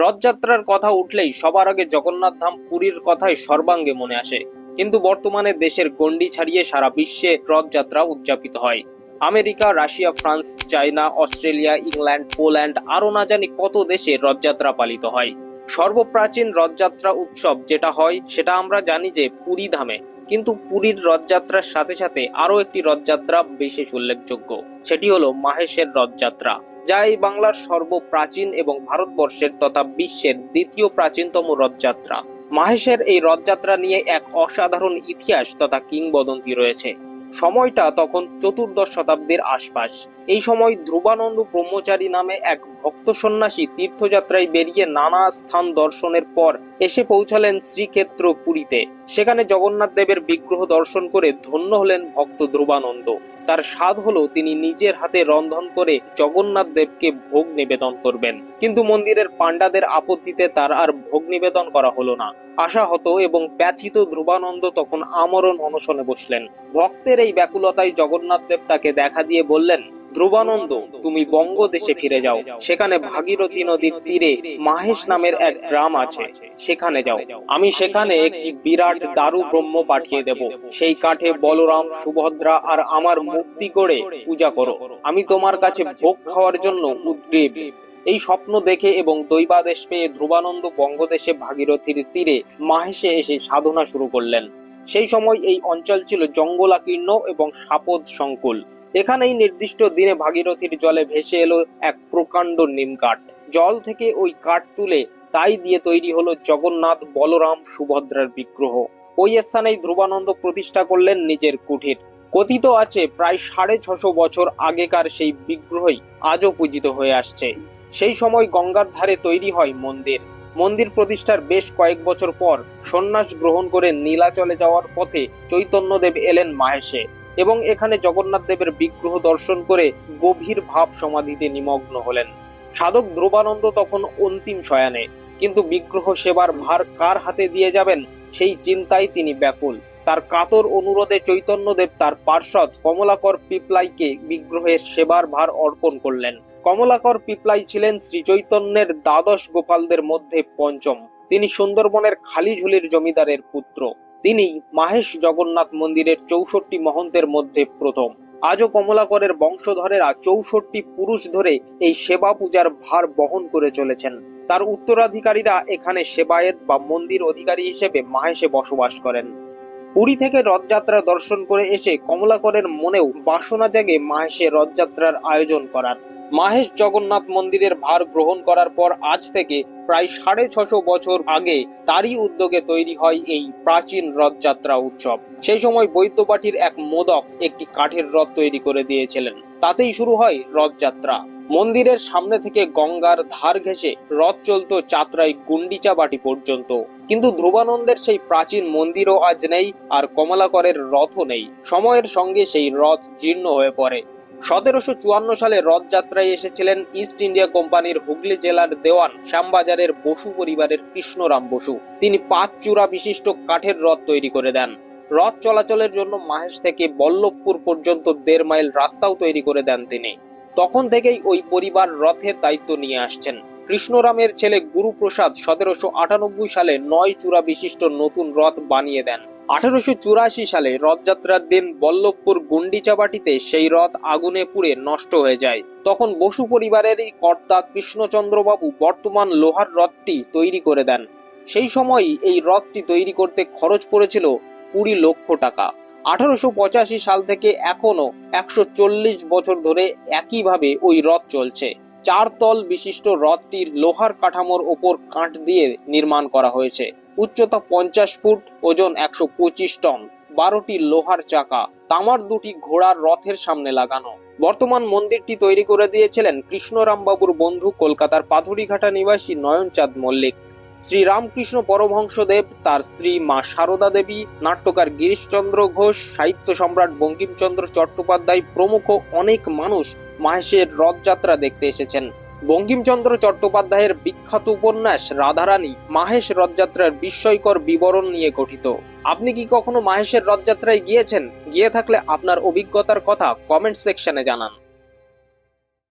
রথযাত্রার কথা উঠলেই সবার আগে জগন্নাথ ধাম পুরীর কথাই সর্বাঙ্গে মনে আসে। কিন্তু বর্তমানে দেশের গণ্ডি ছাড়িয়ে সারা বিশ্বে রথযাত্রা উদযাপিত হয়। America, Russia, France, China, Australia, England, Poland, আরও না জানি কত দেশে রথযাত্রা পালিত হয়। সর্বপ্রাচীন রথযাত্রা উৎসব যেটা হয়, সেটা আমরা জানি যে পুরী ধামে। কিন্তু পুরীর রথযাত্রার সাথে সাথে আরও একটি রথযাত্রা বিশেষ উল্লেখযোগ্য। সেটি হলো মাহেশের রথযাত্রা। যা এই বাংলার সর্বপ্রাচীন এবং ভারতবর্ষের তথা বিশ্বের দ্বিতীয় প্রাচীনতম রথযাত্রা। মাহেশের এই রথযাত্রা নিয়ে এক অসাধারণ ইতিহাস তথা কিংবদন্তি রয়েছে। সময়টা তখন চতুর্দশ শতাব্দীর আশপাশ। এই সময় ধ্রুবানন্দ ব্রহ্মচারী নামে এক ভক্ত সন্ন্যাসী তীর্থযাত্রায় বেরিয়ে নানা স্থান দর্শনের পর এসে পৌঁছালেন শ্রীক্ষেত্র পুরীতে। সেখানে জগন্নাথ দেবের বিগ্রহ দর্শন করে ধন্য হলেন ভক্ত ধ্রুবানন্দ। তার স্বাদ হলো তিনি নিজের হাতে রন্ধন করে জগন্নাথ দেবকে ভোগ নিবেদন করবেন। কিন্তু মন্দিরের পাণ্ডাদের আপত্তিতে তার আর ভোগ নিবেদন করা হলো না। আশা আশাহত এবং ব্যথিত ধ্রুবানন্দ তখন আমরণ অনশনে বসলেন। ভক্তের এই ব্যাকুলতায় জগন্নাথ দেব তাকে দেখা দিয়ে বললেন ধ্রুবানন্দ, তুমি বঙ্গদেশে ফিরে যাও। সেখানে ভাগীরথী নদীর তীরে মাহেশ নামের এক গ্রাম আছে। সেখানে যাও। আমি সেখানে একটি বিরাট দারু ব্রহ্ম পাঠিয়ে দেব। সেই কাঠে বলরাম, সুভদ্রা আর আমার মুক্তি করে পূজা করো। আমি তোমার কাছে ভোগ খাওয়ার জন্য উদ্গ্রীব। এই স্বপ্ন দেখে এবং দৈবাদেশ পেয়ে ধ্রুবানন্দ বঙ্গদেশে ভাগীরথীর তীরে মাহেশে এসে সাধনা শুরু করলেন। সেই সময় এই অঞ্চল ছিল জঙ্গলাকীর্ণ এবং সাপদ সংকুল। এখানেই নির্দিষ্ট দিনে ভাগীরথীর জলে ভেসে এলো এক প্রকাণ্ড নিম কাঠ জল থেকে ওই কাঠ তুলে তাই দিয়ে তৈরি হলো জগন্নাথ বলরাম সুভদ্রার বিগ্রহ। ওই স্থানেই ধ্রুবানন্দ প্রতিষ্ঠা করলেন নিজের কুঠির কথিত আছে, প্রায় সাড়ে ছশো বছর আগেকার সেই বিগ্রহই আজও পূজিত হয়ে আসছে। সেই সময় গঙ্গার ধারে তৈরি হয় মন্দির। মন্দির প্রতিষ্ঠার বেশ কয়েক বছর পর সন্ন্যাস গ্রহণ করে নীলাচলে যাওয়ার পথে চৈতন্যদেব এলেন মাহেশে এবং এখানে জগন্নাথ দেবের বিগ্রহ দর্শন করে গভীর ভাব সমাধিতে নিমগ্ন হলেন। সাধক ধ্রুবানন্দ তখন অন্তিম শয়ানে, কিন্তু বিগ্রহ সেবার ভার কার হাতে দিয়ে যাবেন সেই চিন্তায় তিনি ব্যাকুল। তার কাতর অনুরোধে চৈতন্যদেব তার পার্ষদ কমলাকর পিপলাইকে বিগ্রহের সেবার ভার অর্পণ করলেন। কমলাকর পিপলাই ছিলেন শ্রী চৈতন্যের দ্বাদশ গোপালদের মধ্যে পঞ্চম। তিনি সুন্দরবনের খালিঝুলির জমিদারের পুত্র। তিনি মাহেশ জগন্নাথ মন্দিরের চৌষট্টি মহন্তের মধ্যে প্রথম। আজও কমলাকরের বংশধরেরা চৌষট্টি পুরুষ ধরে এই সেবা পূজার ভার বহন করে চলেছেন। তার উত্তরাধিকারীরা এখানে সেবায়েত বা মন্দির অধিকারী হিসেবে মাহেশে বসবাস করেন। পুরী থেকে রথযাত্রা দর্শন করে এসে কমলাকরের মনেও বাসনা জাগে মাহেশে রথযাত্রার আয়োজন করার। মাহেশ জগন্নাথ মন্দিরের ভার গ্রহণ করার পর আজ থেকে প্রায় সাড়ে ছশো বছর আগে তারই উদ্যোগে তৈরি হয় এই প্রাচীন রথযাত্রা উৎসব। সেই সময় বৈদ্যবাটির এক মোদক একটি কাঠের রথ তৈরি করে দিয়েছিলেন। তাতেই শুরু হয় রথযাত্রা। মন্দিরের সামনে থেকে গঙ্গার ধার ঘেঁষে রথ চলত চাত্রাই গুন্ডিচা বাটি পর্যন্ত। কিন্তু ধ্রুবানন্দের সেই প্রাচীন মন্দিরও আজ নেই আর কমলাকরের রথও নেই। সময়ের সঙ্গে সেই রথ জীর্ণ হয়ে পড়ে। সতেরোশো চুয়ান্ন সালে রথযাত্রায় এসেছিলেন ইস্ট ইন্ডিয়া কোম্পানির হুগলি জেলার দেওয়ান শ্যামবাজারের বসু পরিবারের কৃষ্ণরাম বসু। তিনি পাঁচ চূড়া বিশিষ্ট কাঠের রথ তৈরি করে দেন। রথ চলাচলের জন্য মাহেশ থেকে বল্লভপুর পর্যন্ত দেড় মাইল রাস্তাও তৈরি করে দেন তিনি। তখন থেকেই ওই পরিবার রথের দায়িত্ব নিয়ে আসছেন। কৃষ্ণরামের ছেলে গুরুপ্রসাদ সতেরোশো আটানব্বই সালে নয় চূড়া বিশিষ্ট নতুন রথ বানিয়ে দেন। আঠারোশো চুরাশি সালে রথযাত্রার দিন বল্লভপুর গুন্ডিচাবাটিতে সেই রথ আগুনে পুড়ে নষ্ট হয়ে যায়। তখন বসু পরিবারেরই কর্তা কৃষ্ণচন্দ্রবাবু বর্তমান লোহার রথটি তৈরি করে দেন। সেই সময়ই এই রথটি তৈরি করতে খরচ পড়েছিল কুড়ি লক্ষ টাকা। আঠারোশো পঁচাশি সাল থেকে এখনও একশো চল্লিশ বছর ধরে একইভাবে ওই রথ চলছে। চার তল বিশিষ্ট রথটির লোহার কাঠামোর ওপর কাঠ দিয়ে নির্মাণ করা হয়েছে। উচ্চতা পঞ্চাশ ফুট, ওজন একশো পঁচিশ টন, বারোটি লোহার চাকা, তামার দুটি ঘোড়ার রথের সামনে লাগানো। বর্তমান মন্দিরটি তৈরি করে দিয়েছিলেন কৃষ্ণরাম বাবুর বন্ধু কলকাতার পাথুরিঘাটা নিবাসী নয়নচাঁদ মল্লিক। শ্রী রামকৃষ্ণ পরমহংসদেব, তার স্ত্রী মা সারদা দেবী, নাট্যকার গিরিশচন্দ্র ঘোষ, সাহিত্য সম্রাট বঙ্কিমচন্দ্র চট্টোপাধ্যায় প্রমুখ অনেক মানুষ মাহেশের রথযাত্রা দেখতে এসেছেন। বঙ্কিমচন্দ্র চট্টোপাধ্যায়ের বিখ্যাত উপন্যাস রাধারানী মাহেশ রথযাত্রার বিস্ময়কর বিবরণ নিয়ে গঠিত। আপনি কি কখনো মাহেশের রথযাত্রায় গিয়েছেন? গিয়ে থাকলে আপনার অভিজ্ঞতার কথা কমেন্ট সেকশনে জানান।